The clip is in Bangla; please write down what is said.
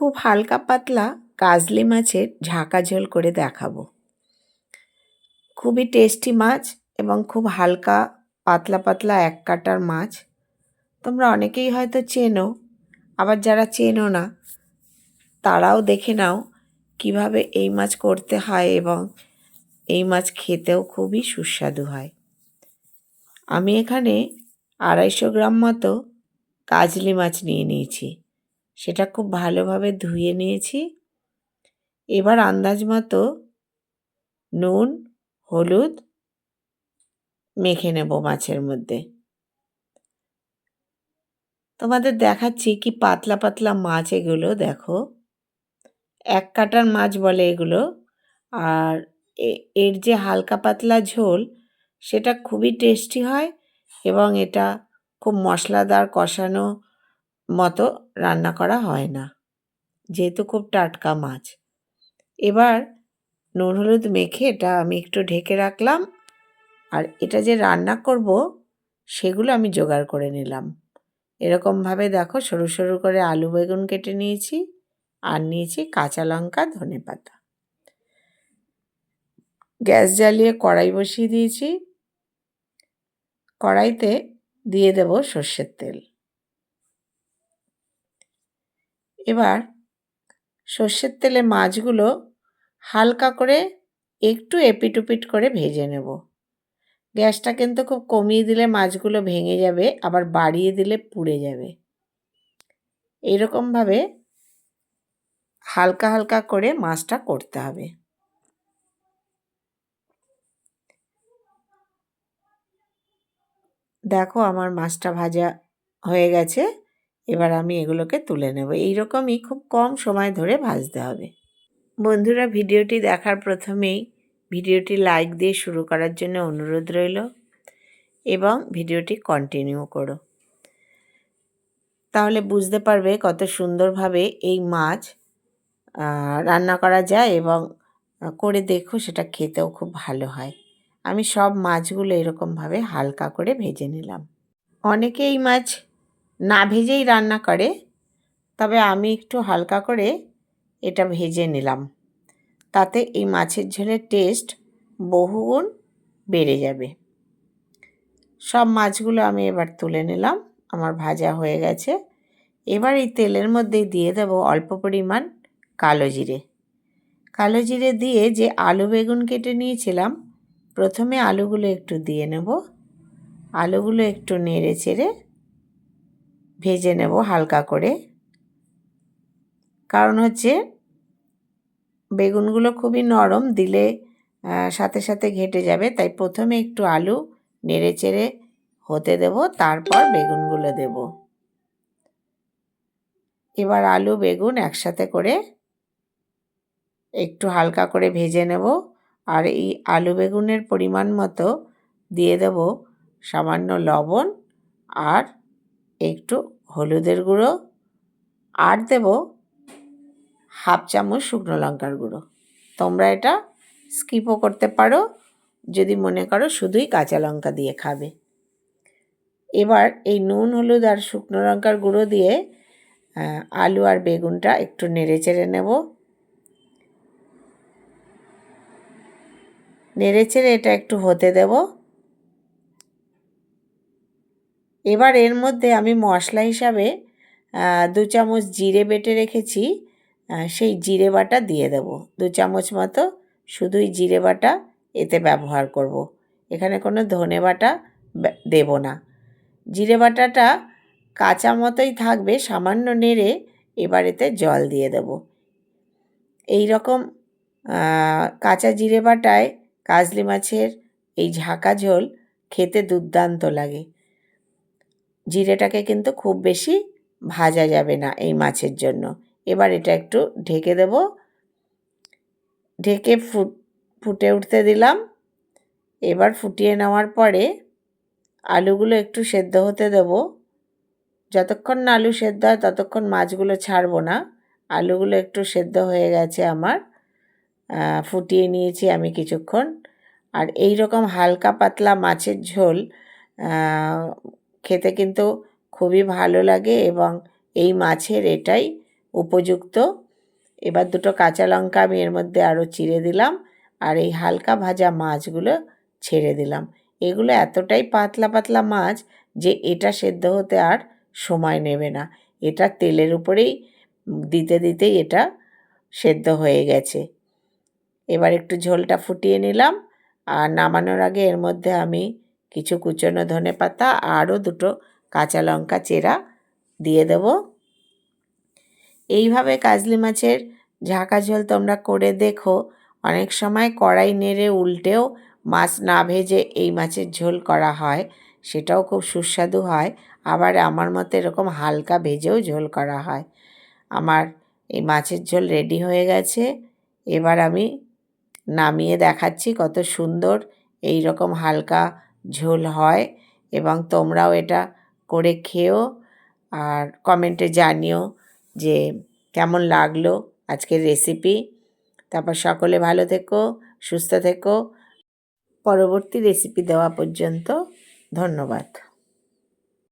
খুব হালকা পাতলা কাজলি মাছের ঝাঁকা ঝোল করে দেখাবো। খুবই টেস্টি মাছ এবং খুব হালকা পাতলা পাতলা এক কাটার মাছ। তোমরা অনেকেই হয়তো চেনো, আবার যারা চেনো না, তারাও দেখে নাও কীভাবে এই মাছ করতে হয় এবং এই মাছ খেতেও খুবই সুস্বাদু হয়। আমি এখানে আড়াইশো গ্রাম মতো কাজলি মাছ নিয়ে নিয়েছি। সেটা খুব ভালোভাবে ধুয়ে নিয়েছি। এবার আন্দাজ মতো নুন, হলুদ মেখে নেব মাছের মধ্যে। তোমাদের দেখাচ্ছি কি পাতলা পাতলা মাছ এগুলো, দেখো। এক কাটার মাছ বলে এগুলো। আর এর যে হালকা পাতলা ঝোল, সেটা খুবই টেস্টি হয় এবং এটা খুব মশলাদার, কষানো মতো রান্না করা হয় না। যেহেতু খুব টাটকা মাছ। এবার নুন হলুদ মেখে এটা আমি একটু ঢেকে রাখলাম। আর এটা যে রান্না করব, সেগুলো আমি জোগাড় করে নিলাম। এরকমভাবে দেখো, সরু সরু করে আলু বেগুন কেটে নিয়েছি আর নিয়েছি কাঁচা লঙ্কা, ধনে পাতা। গ্যাস জ্বালিয়ে কড়াই বসিয়ে দিয়েছি। কড়াইতে দিয়ে দেব সর্ষের তেল। এবার সর্ষের তেলে মাছগুলো হালকা করে একটু এপিটুপিট করে ভেজে নেব। গ্যাসটা কিন্তু খুব কমিয়ে দিলে মাছগুলো ভেঙে যাবে, আবার বাড়িয়ে দিলে পুড়ে যাবে। এরকমভাবে হালকা হালকা করে মাছটা করতে হবে। দেখো আমার মাছটা ভাজা হয়ে গেছে। এবার আমি এগুলোকে তুলে নেব। এইরকমই খুব কম সময় ধরে ভাজতে হবে। বন্ধুরা, ভিডিওটি দেখার প্রথমেই ভিডিওটি লাইক দিয়ে শুরু করার জন্য অনুরোধ রইল এবং ভিডিওটি কন্টিনিউ করো। তাহলে বুঝতে পারবে কত সুন্দরভাবে এই মাছ রান্না করা যায় এবং করে দেখো সেটা খেতেও খুব ভালো হয়। আমি সব মাছগুলো এরকমভাবে হালকা করে ভেজে নিলাম। অনেকে এই মাছ না ভেজেই রান্না করে, তবে আমি একটু হালকা করে এটা ভেজে নিলাম। তাতে এই মাছের ঝোলের টেস্ট বহুগুণ বেড়ে যাবে। সব মাছগুলো আমি এবার তুলে নিলাম, আমার ভাজা হয়ে গেছে। এবার এই তেলের মধ্যে দিয়ে দেব অল্প পরিমাণ কালো জিরে। কালো জিরে দিয়ে যে আলু বেগুন কেটে নিয়েছিলাম, প্রথমে আলুগুলো একটু দিয়ে নেব। আলুগুলো একটু নেড়ে চেড়ে ভেজে নেব হালকা করে। কারণ হচ্ছে বেগুনগুলো খুবই নরম, দিলে সাথে সাথে ঘেটে যাবে। তাই প্রথমে একটু আলু নেড়ে চেড়ে হতে দেব, তারপর বেগুনগুলো দেব। এবার আলু, বেগুন একসাথে করে একটু হালকা করে ভেজে নেব। আর এই আলু, বেগুনের পরিমাণ মতো দিয়ে দেব সামান্য লবণ আর একটু হলুদের গুঁড়ো আর দেব হাফ চামচ শুকনো লঙ্কার গুঁড়ো। তোমরা এটা স্কিপও করতে পারো, যদি মনে করো শুধুই কাঁচা লঙ্কা দিয়ে খাবে। এবার এই নুন, হলুদ আর শুকনো লঙ্কার গুঁড়ো দিয়ে আলু আর বেগুনটা একটু নেড়ে চেড়ে নেব। নেড়ে চেড়ে এটা একটু হতে দেব। এবার এর মধ্যে আমি মশলা হিসাবে দু চামচ জিরে বেটে রেখেছি। সেই জিরে বাটা দিয়ে দেব। দু চামচ মতো শুধুই জিরে বাটা এতে ব্যবহার করব। এখানে কোনো ধনে বাটা দেব না। জিরে বাটাটা কাঁচা মতোই থাকবে, সামান্য নেড়ে এবার এতে জল দিয়ে দেব। এই রকম কাঁচা জিরে বাটায় কাজলি মাছের এই ঝাঁকা ঝোল খেতে দুর্দান্ত লাগে। জিরেটাকে কিন্তু খুব বেশি ভাজা যাবে না এই মাছের জন্য। এবার এটা একটু ঢেকে দেব। ঢেকে ফুট ফুটে উঠতে দিলাম। এবার ফুটিয়ে নেওয়ার পরে আলুগুলো একটু সেদ্ধ হতে দেব। যতক্ষণ না আলু সেদ্ধ হয় ততক্ষণ মাছগুলো ছাড়বো না। আলুগুলো একটু সেদ্ধ হয়ে গেছে আমার। ফুটিয়ে নিয়েছি আমি কিছুক্ষণ। আর এই রকম হালকা পাতলা মাছের ঝোল খেতে কিন্তু খুবই ভালো লাগে এবং এই মাছের এটাই উপযুক্ত। এবার দুটো কাঁচা লঙ্কা আমি এর মধ্যে আরও চিড়ে দিলাম আর এই হালকা ভাজা মাছগুলো ছেড়ে দিলাম। এগুলো এতটাই পাতলা পাতলা মাছ যে এটা সেদ্ধ হতে আর সময় নেবে না। এটা তেলের উপরেই, দিতে দিতেই এটা সেদ্ধ হয়ে গেছে। এবার একটু ঝোলটা ফুটিয়ে নিলাম আর নামানোর আগে এর মধ্যে আমি কিছু কুচনো ধনে পাতা, আরও দুটো কাঁচা লঙ্কা চেরা দিয়ে দেব। এইভাবে কাজলি মাছের ঝাঁকা ঝোল তোমরা করে দেখো। অনেক সময় কড়াই নেড়ে উল্টেও মাছ না ভেজে এই মাছের ঝোল করা হয়, সেটাও খুব সুস্বাদু হয়। আবার আমার মতো এরকম হালকা ভেজেও ঝোল করা হয়। আমার এই মাছের ঝোল রেডি হয়ে গেছে। এবার আমি নামিয়ে দেখাচ্ছি কত সুন্দর এই রকম হালকা ঝোল হয় এবং তোমরাও এটা করে খেও আর কমেন্টে জানিও যে কেমন লাগল আজকের রেসিপি। তারপর সকলে ভালো থেকো, সুস্থ থেকো। পরবর্তী রেসিপি দেওয়া পর্যন্ত ধন্যবাদ।